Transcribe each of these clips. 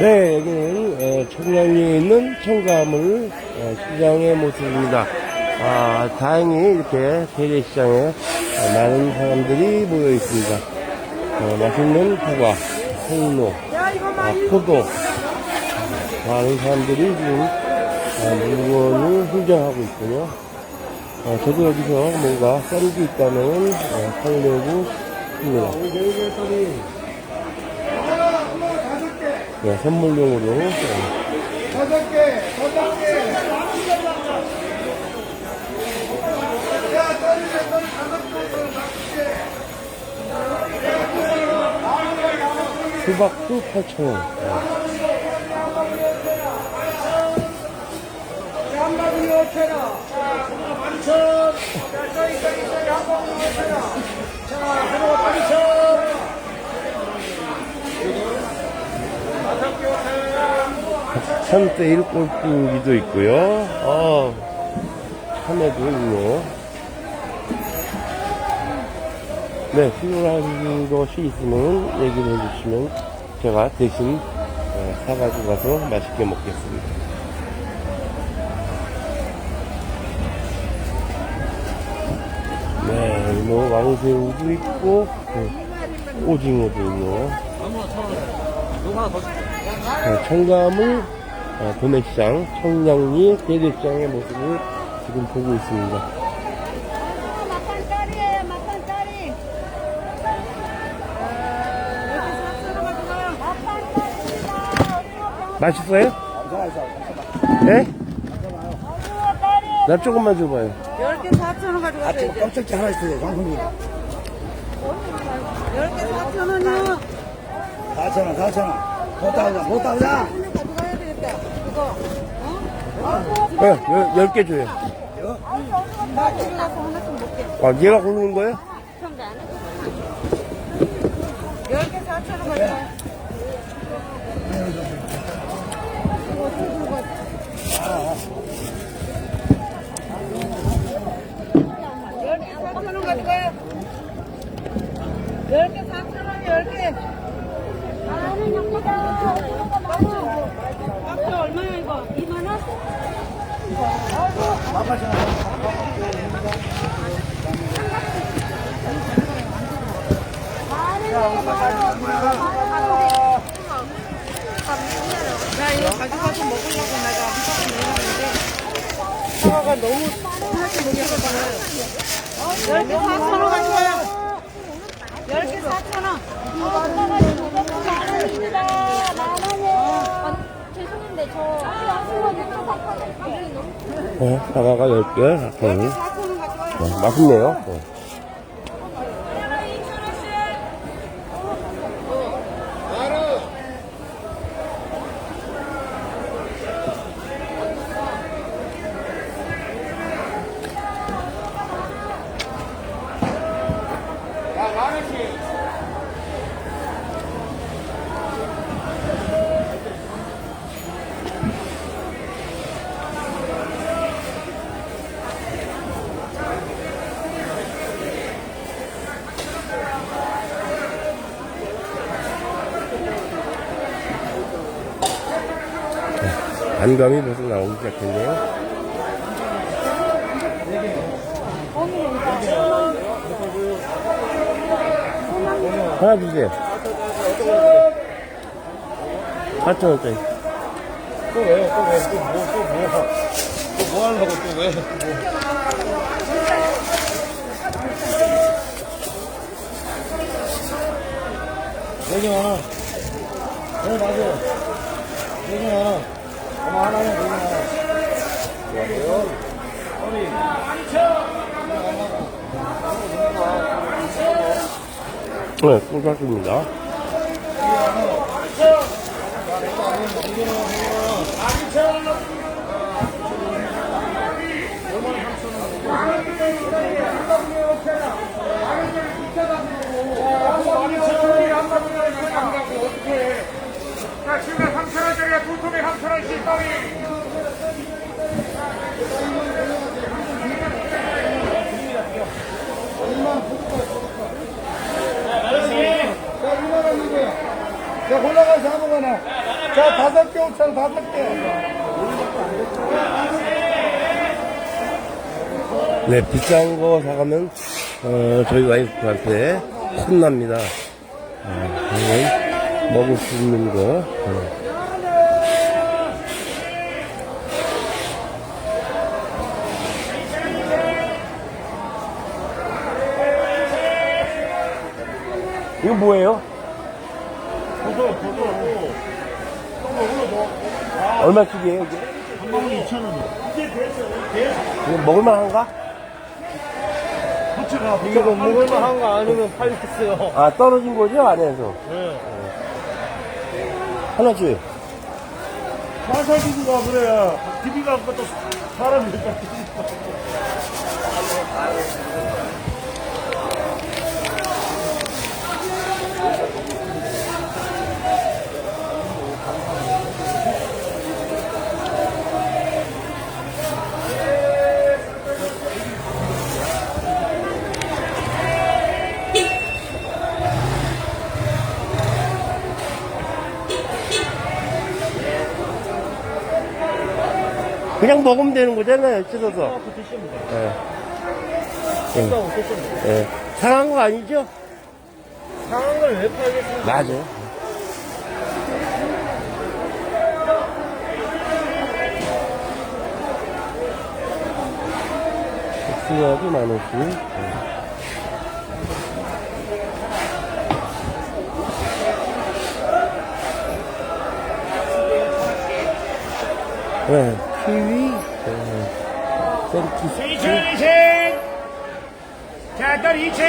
네, 여기는 어, 청량리에 있는 청가물 어, 시장의 모습입니다. 아, 다행히 이렇게 대게시장에 어, 많은 사람들이 모여 있습니다. 어, 맛있는 사과, 홍로, 아, 포도, 어, 많은 사람들이 지금 어, 물건을 흥정하고 있군요. 어, 저도 여기서 뭔가 썰기 있다면 어, 살려고 합니다. 네, 선물용으로 어, 다섯 개, 다섯 개. 야, 떨리네, 떨리 다섯 개, 다섯 개. 수박도 8,000원. 양반이 5천 원. 만천. 자, 저기, 저기, 저기 한번 5천 원. 자, 그리고 만천. 다섯 개 5천 원. 천세일 꼴뚜기도 있고요. 어, 참외도 있네요. 네, 필요한 것이 있으면 얘기를 해주시면 제가 대신 어, 사가지고 가서 맛있게 먹겠습니다. 네, 뭐 왕새우도 있고 그 오징어도 있네요. 네, 청가물 어, 도매시장 청량리 대대시장의 모습을 지금 보고 있습니다. 맛있어요? 네? 나 조금만 줘봐요. 10개 4,000원 가져가세요. 이제. 깜짝지 하나 있어요, 장군님. 10개 4,000원이요. 4천 원, 4천 원. 못 따오자, 못 따오자. 가져가야 되겠다. 이거. 어? 네, 열, 열개 줘요. 나 집에 가서 하나씩 먹게. 아, 얘가 고르는 거예요? 10개 4,000원 가져가요. 열개 4,000원 가져가요. 10개 4,000원이 10개. 나는 여기다. 박스 얼마야 이거? 2만 원? 나 이거 가져가서 먹으려고 내가 한꺼번에 사과가 너무 하나씩 먹여서 10개 4,000원 가져가요 10개 4,000원 죄송한데 저 하시는 거 네, 사과가 열 개. 10개 네, 4,000원 가져가요 네, 맛있네요. 네. 안감이 벌써 나오기 시작했네요. 하나 주세요. 4천원짜리. 또 왜요? 또 왜? 또 뭐, 또 뭐? 또 뭐 하려고 또 왜? 뭐. 여기야. 네, 맞아요. 여기야. 네, 꿀맛입니다. 자, 지금 3천원짜리가 두 통에 3천원씩 빵이. 자, 올라가서 한번 거네. 자, 다섯 개 5천 다섯 개. 네, 비싼 거 사가면, 어, 저희 와이프한테 혼납니다. 아, 저는 먹을 수 있는 거. 어. 이거 뭐예요? 얼마씩이에요, 이게? 한 방울 2천 원. 이거 먹을만한가? 이거 먹을만한 거 아니면 팔겠어요. 아, 떨어진 거죠, 안에서? 네. 하나 줘요. 마사지가 그래. TV가 아까도 사람이 있다. 그냥 먹으면 되는 거잖아요, 찢어서. 돼요. 예. 돼요. 예. 상한 거 아니죠? 상한 걸 왜 팔겠습니까? 맞아요. 수화도 만 원씩. 네, 키위, 네, 샌티스, 2천 2천. 자, 딸 2천.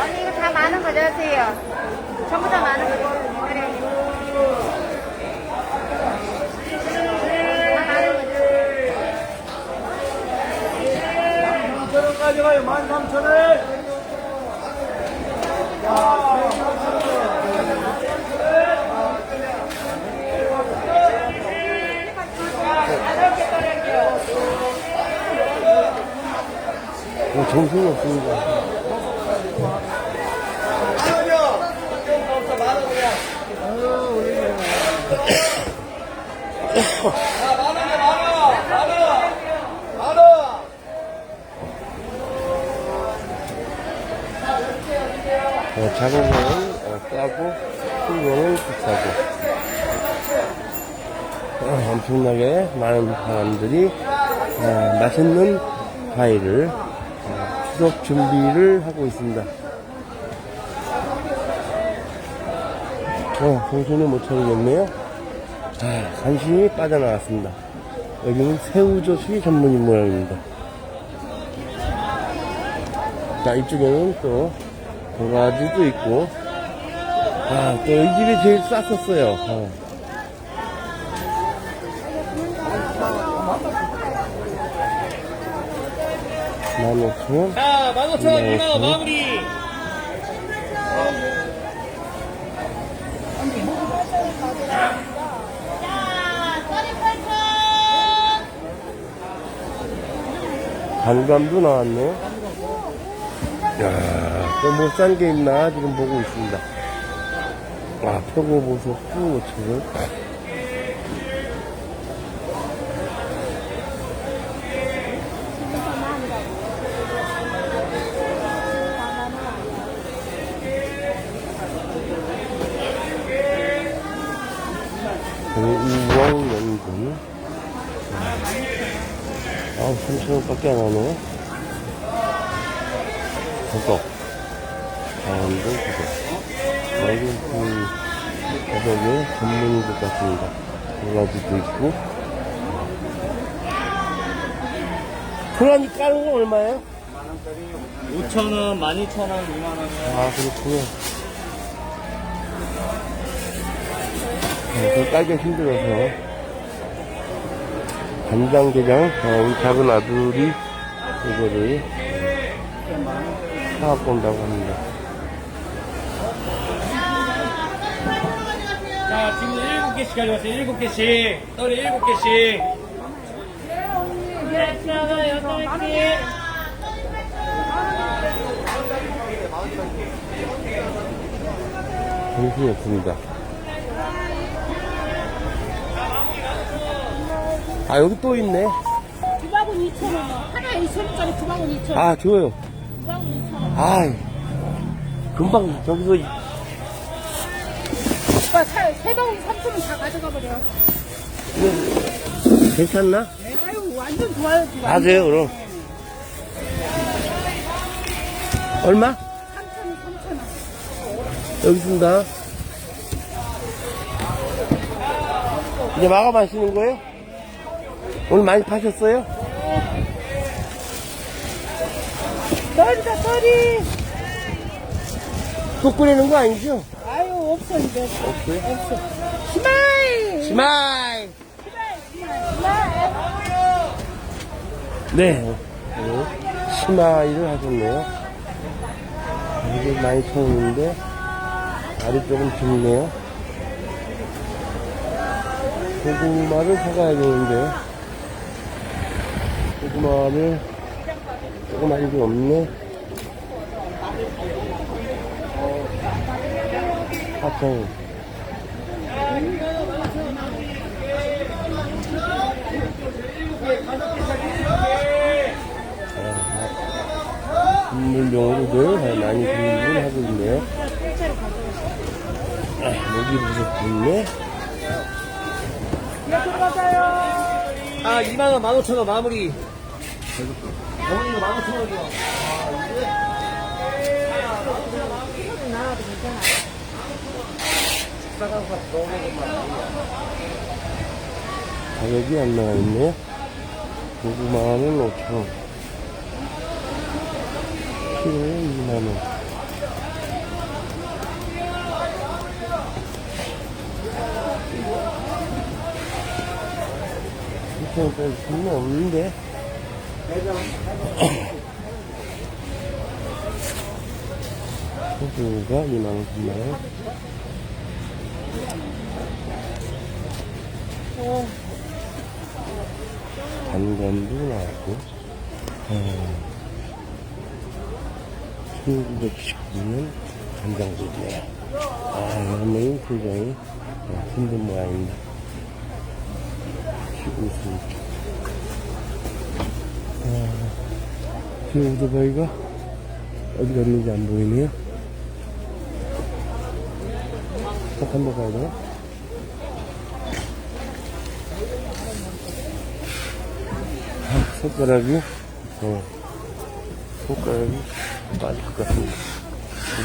언니 이거 다 많은 거 주세요. 전부 다 많은 거. 그래. 다 많은 거 주세요. 13,000원 가져가요. 13,000원. 정신이 없습니다. 어, 작은 거는 어, 싸고, 큰 거는 비싸고. 어, 엄청나게 많은 사람들이 어, 맛있는 과일을 계속 준비를 하고 있습니다. 어, 정신을 못 차리겠네요. 자, 간신히 빠져나왔습니다. 여기는 새우젓이 전문인 모양입니다. 자, 이쪽에는 또 도라지도 있고, 아, 또 이 집이 제일 쌌었어요. 아. 15,000원. 자, 15,000원 이마오 마무리. 단감도 나왔네. 야, 또 못 산게 뭐 있나 지금 보고 있습니다. 아, 표고 보소 9,500원. 밖에 안 하네. 버거. 다음도 버거. 여기, 음, 버거의 전문인 것 같습니다. 강아지도 있고. 고라니 까는 거 얼마예요? 5,000원, 12,000원, 2만원. 아, 그렇구요. 그걸 네, 깔기가 힘들어서. 간장게장, 어, 우리 작은 아들이 이거를 사갖고 온다고 합니다. 자, 지금 7개씩 가져왔어요. 7개씩. 떨이 7개씩. 정신이 없습니다. 아, 여기 또 있네. 두 바구 2천 원. 하나에 2천 원짜리 두 바구 2천 원. 아, 줘요. 두 바구 2천 원. 아이, 금방 저기서 오빠 사- 세 바구 3천 원 다 가져가 버려. 괜찮나? 아유 완전 좋아요 지금. 하세요, 그럼. 얼마? 3천 원 3천 원. 여기 있습니다. 이제 마감하시는 거예요? 오늘 많이 파셨어요? 떨이다 떨이. 또 끓이는 거 아니죠? 아유 없어 이제. 없어요? 없어. 시마이. 시마이! 시마이. 네. 네. 심화일을 하셨네요. 이게 많이 처음인데, 알이 조금 좁네요. 고구마를 사가야 되는데, 마를 조금 알이 좀 없네. 4,000원. 선물용으로들 많이 구입을 하고 있네요. 아, 목이 무섭겠네. 아 2만원 15,000원 마무리 어머니가 15,000원이요 가격이 안 나와 있네요. 고구마는 5,000원. 키로에 2만원. 이천 원 수는 없는데. 호두가 2만원, 3만원. 단감도 나왔고, 어, 1919년 간장국이네요. 아, 여러분 굉장히 어, 힘든 모양입니다. 쉬고 있 아, 제 오토바이가 어디 갔는지 안 보이네요. 꼭 한번 가야 되나? 손가락이, 어, 손가락이 빠질 것 같습니다.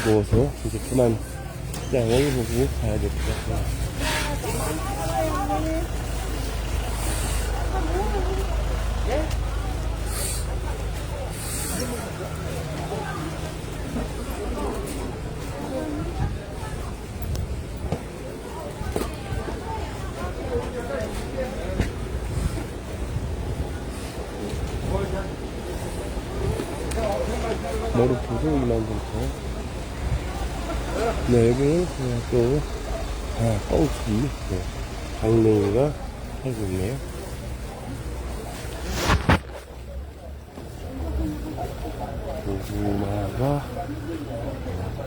무거워서 이제 그만 시장을 보고 가야 될 것 같아요. 머루포도 2만 정도. 네, 여기는 그냥 또, 아, 뻥치, 네. 강냉이가 살고 있네요. 고구마가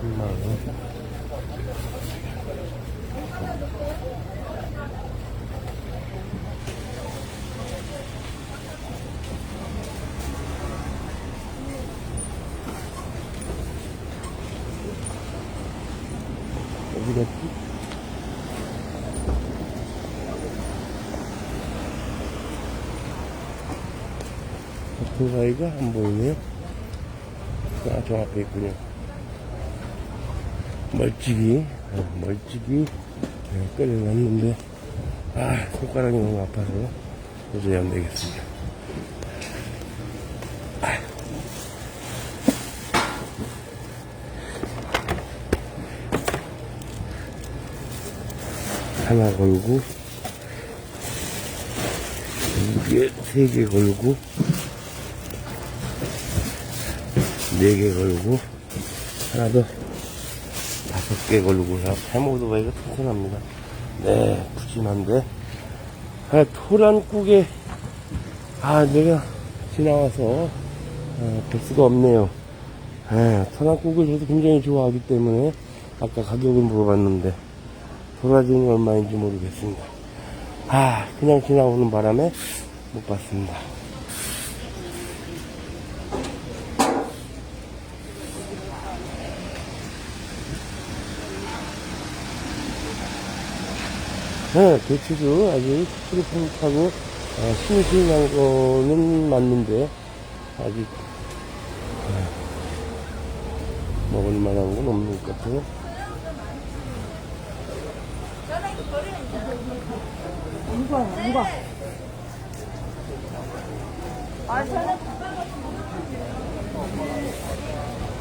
3만원. 어디 갔지? 오토바이가 안 보이네요. 아, 저 앞에 있군요. 멀찍이, 어, 멀찍이 네, 끌어놨는데, 아, 손가락이 너무 아파서 도저히 안 되겠습니다. 하나 걸고 두개 세개 걸고 네 개 걸고 하나 더 다섯 개 걸고 해모드바이가 튼튼합니다. 네 푸짐한데. 아 토란국에 아 내가 지나와서 아, 볼 수가 없네요. 예, 천안국을 저도 굉장히 좋아하기 때문에 아까 가격을 물어봤는데 도라지는 얼마인지 모르겠습니다. 아, 그냥 지나오는 바람에 못 봤습니다. 네, 배추도 아직 푸릇푸릇하고 어, 싱싱한 거는 맞는데 아직 어, 먹을 만한 건 없는 것 같아요.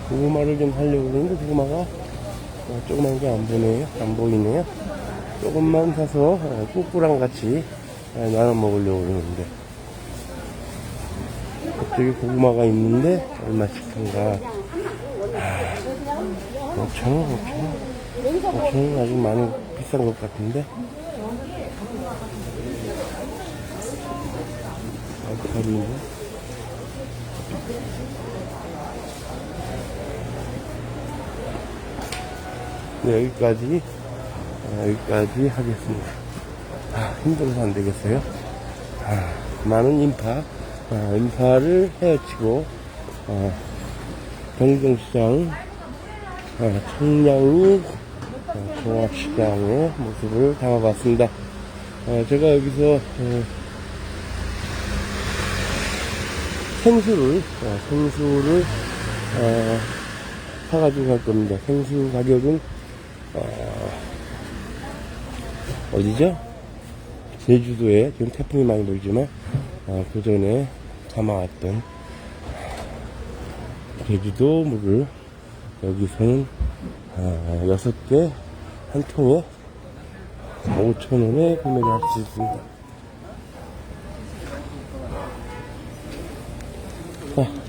고구마를 좀 하려고 그러는데 고구마가 어, 조그만 게 안 보네요. 안 보이네요. 조금만 사서 어, 꿀꿀랑 같이 어, 나눠 먹으려고 그러는데 그쪽에 고구마가 있는데 얼마씩 한가 5천원 5천원 5천원 아직 많이 비싼 것 같은데 알칼리네 네, 여기까지 아, 여기까지 하겠습니다. 아, 힘들어서 안 되겠어요. 아, 많은 인파, 아, 인파를 헤치고 아, 경정시장 아, 청량리 아, 종합시장의 모습을 담아봤습니다. 아, 제가 여기서 어, 생수를 아, 생수를 아, 사가지고 갈 겁니다. 생수 가격은 어, 어디죠? 제주도에 지금 태풍이 많이 불지만 아, 그 전에 담아왔던 제주도 물을 여기서는 아, 여섯 개한 통에 5천원에 구매를 할 수 있습니다.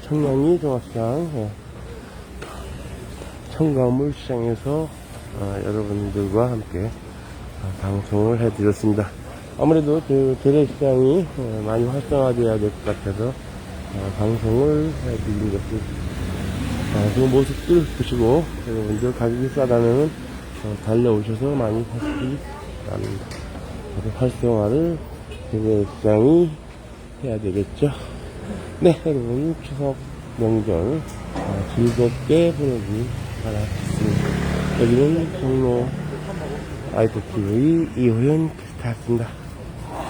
청량리 종합시장 예. 청가물 시장에서 어, 여러분들과 함께 어, 방송을 해드렸습니다. 아무래도 그 재래시장이 어, 많이 활성화되어야 될 것 같아서 어, 방송을 해드린 것을 어, 그 모습들 보시고 여러분들 가격이 싸다면 어, 달려오셔서 많이 사시기 바랍니다. 활성화를 재래시장이 해야 되겠죠. 네, 여러분 추석 명절 어, 즐겁게 보내기 바라겠습니다. 여기는 종로 아이토TV 이호연 스타였습니다.